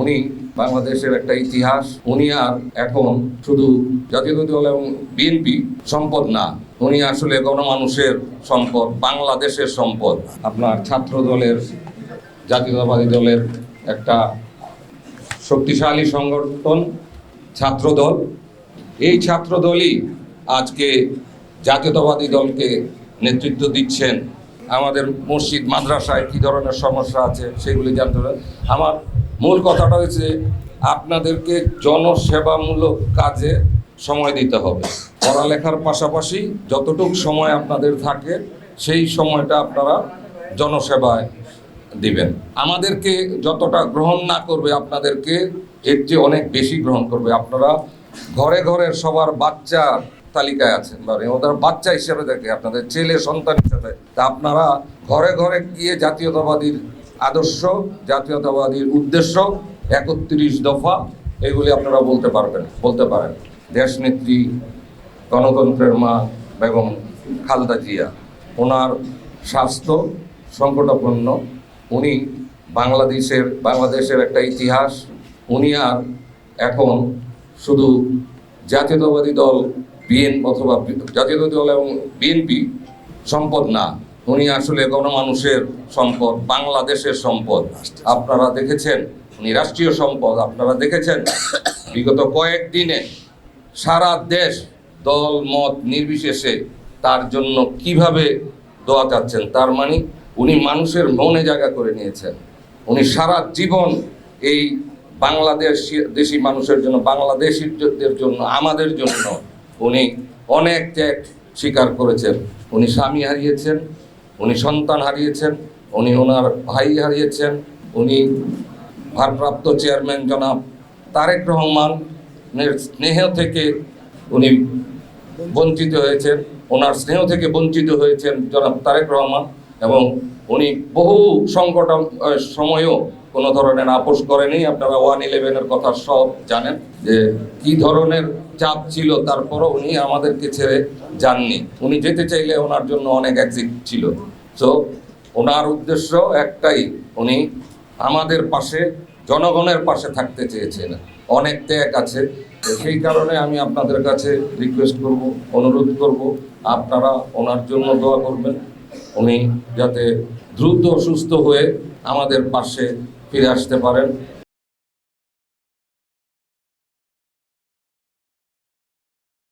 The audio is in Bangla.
উনি বাংলাদেশের একটা ইতিহাস, উনি আর এখন শুধু জাতীয় দল এবং বিএনপি সম্পদ না, উনি আসলে গণমানুষের সম্পদ, বাংলাদেশের সম্পদ। আপনার ছাত্র দলের, জাতীয়তাবাদী দলের একটা শক্তিশালী সংগঠন, ছাত্র দল। এই ছাত্র দলই আজকে জাতীয়তাবাদী দলকে নেতৃত্ব দিচ্ছেন। আমাদের মসজিদ, মাদ্রাসায় কী ধরনের সমস্যা আছে সেগুলি জানতে হবে। আমার মূল কথাটা হচ্ছে আপনাদেরকে জনসেবামূলক কাজে সময় দিতে হবে। পড়ালেখার পাশাপাশি যতটুকু সময় আপনাদের থাকে, সেই সময়টা আপনারা জনসেবায় দিবেন। আমাদেরকে যতটা গ্রহণ না করবে আপনাদেরকে, এর চেয়ে অনেক বেশি গ্রহণ করবে। আপনারা ঘরে ঘরে সবার বাচ্চা তালিকায় আছেন মানে ওদের বাচ্চা হিসেবে দেখে, আপনাদের ছেলে সন্তান হিসেবে। তা আপনারা ঘরে ঘরে গিয়ে জাতীয়তাবাদীর আদর্শ, জাতীয়তাবাদীর উদ্দেশ্য একত্রিশ দফা, এগুলি আপনারা বলতে পারবেন, বলতে পারেন। দেশনেত্রী, গণতন্ত্রের মা বেগম খালদা জিয়া, ওনার স্বাস্থ্য সংকটাপন্ন, উনি বাংলাদেশের বাংলাদেশের একটা ইতিহাস, উনি আর এখন শুধু জাতীয়তাবাদী দল, বিএন অথবা জাতীয়তাবাদী দল এবং বিএনপি সম্পদ না। উনি আসলে গণমানুষের সম্পদ, বাংলাদেশের সম্পদ। আপনারা দেখেছেন, উনি রাষ্ট্রীয় সম্পদ, আপনারা দেখেছেন, বিগত কয়েকদিনে সারা দেশ দল, মত নির্বিশেষে তার জন্য কীভাবে দোয়া চাচ্ছেন, তার মানে উনি মানুষের মনে জায়গা করে নিয়েছেন। উনি সারা জীবন এই বাংলাদেশ দেশি মানুষের জন্য, বাংলাদেশিদের জন্য, আমাদের জন্য উনি অনেক ত্যাগ স্বীকার করেছেন। উনি স্বামী হারিয়েছেন উনি সন্তান হারিয়েছেন, উনি ওনার ভাই হারিয়েছেন, উনি ভারপ্রাপ্ত চেয়ারম্যান জনাব তারেক রহমান স্নেহ থেকে উনি বঞ্চিত হয়েছেন, ওনার স্নেহ থেকে বঞ্চিত হয়েছেন জনাব তারেক রহমান এবং উনি বহু সংকট সময়েও কোনো ধরনের আপোষ করেনি। আপনারা ওয়ান ইলেভেনের কথা সব জানেন যে কি ধরনের চাপ ছিল, তারপরও উনি আমাদেরকে ছেড়ে যাননি। উনি যেতে চাইলে ওনার জন্য অনেক এক্সিট ছিল। তো ওনার উদ্দেশ্য একটাই, উনি আমাদের পাশে, জনগণের পাশে থাকতে চেয়েছেন। অনেক ত্যাগ আছে। সেই কারণে আমি আপনাদের কাছে রিকোয়েস্ট করব, অনুরোধ করব, আপনারা ওনার জন্য দোয়া করবেন। উনি যাতে দ্রুত সুস্থ হয়ে আমাদের পাশে ফিরে আসতে পারেন।